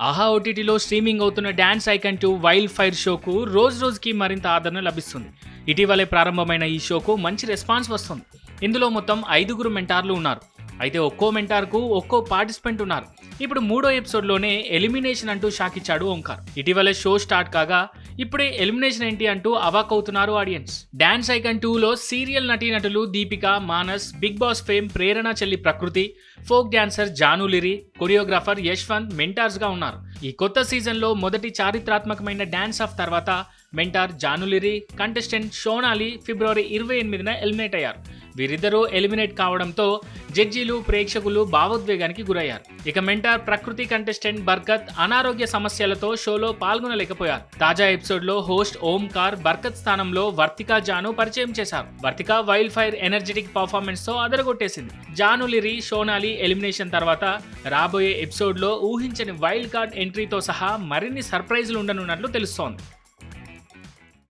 ఆహా ఓటీటీలో స్ట్రీమింగ్ అవుతున్న dance icon two wild fire షోకు రోజు రోజుకి మరింత ఆదరణ లభిస్తుంది. ఇటీవలే ప్రారంభమైన ఈ షోకు మంచి రెస్పాన్స్ వస్తుంది. ఇందులో మొత్తం ఐదుగురు మెంటార్లు ఉన్నారు. అయితే ఒక్కో మెంటార్కు ఒక్కో పార్టిసిపెంట్ ఉన్నారు. ఇప్పుడు మూడో ఎపిసోడ్లోనే ఎలిమినేషన్ అంటూ షాక్ ఇచ్చాడు ఓంకార్. ఇటీవలే షో స్టార్ట్ కాగా ఇప్పుడే ఎలిమినేషన్ ఏంటి అంటూ అవాక్ అవుతున్నారు ఆడియన్స్. డాన్స్ ఐకన్ టూలో సీరియల్ నటీనటులు Deepika Manas big boss fame Prerana చెల్లి Prakriti folk dancer Janulyri choreographer Yashwanth మెంటార్స్గా ఉన్నారు. ఈ కొత్త సీజన్లో మొదటి చారిత్రాత్మకమైన డాన్స్ ఆఫ్ తర్వాత మెంటార్ జానులిరి కంటెస్టెంట్ షోనాలి ఫిబ్రవరి ఇరవై ఎనిమిదిన ఎలిమినేట్ అయ్యారు. వీరిద్దరూ ఎలిమినేట్ కావడంతో జడ్జీలు ప్రేక్షకులు భావోద్వేగానికి గురయ్యారు. ఇక మెంటార్ ప్రకృతి కంటెస్టెంట్ బర్కత్ అనారోగ్య సమస్యలతో షోలో పాల్గొనలేకపోయారు. తాజా ఎపిసోడ్లో హోస్ట్ ఓంకార్ బర్కత్ స్థానంలో వర్తికా జాను పరిచయం చేశారు. వర్తిక వైల్డ్ ఫైర్ ఎనర్జెటిక్ పర్ఫార్మెన్స్తో అదరగొట్టేసింది. జాను లిరి షోనాలి ఎలిమినేషన్ తర్వాత రాబోయే ఎపిసోడ్లో ఊహించని వైల్డ్ కార్డ్ ఎంట్రీతో సహా మరిన్ని సర్ప్రైజ్లు ఉండనున్నట్లు తెలుస్తోంది.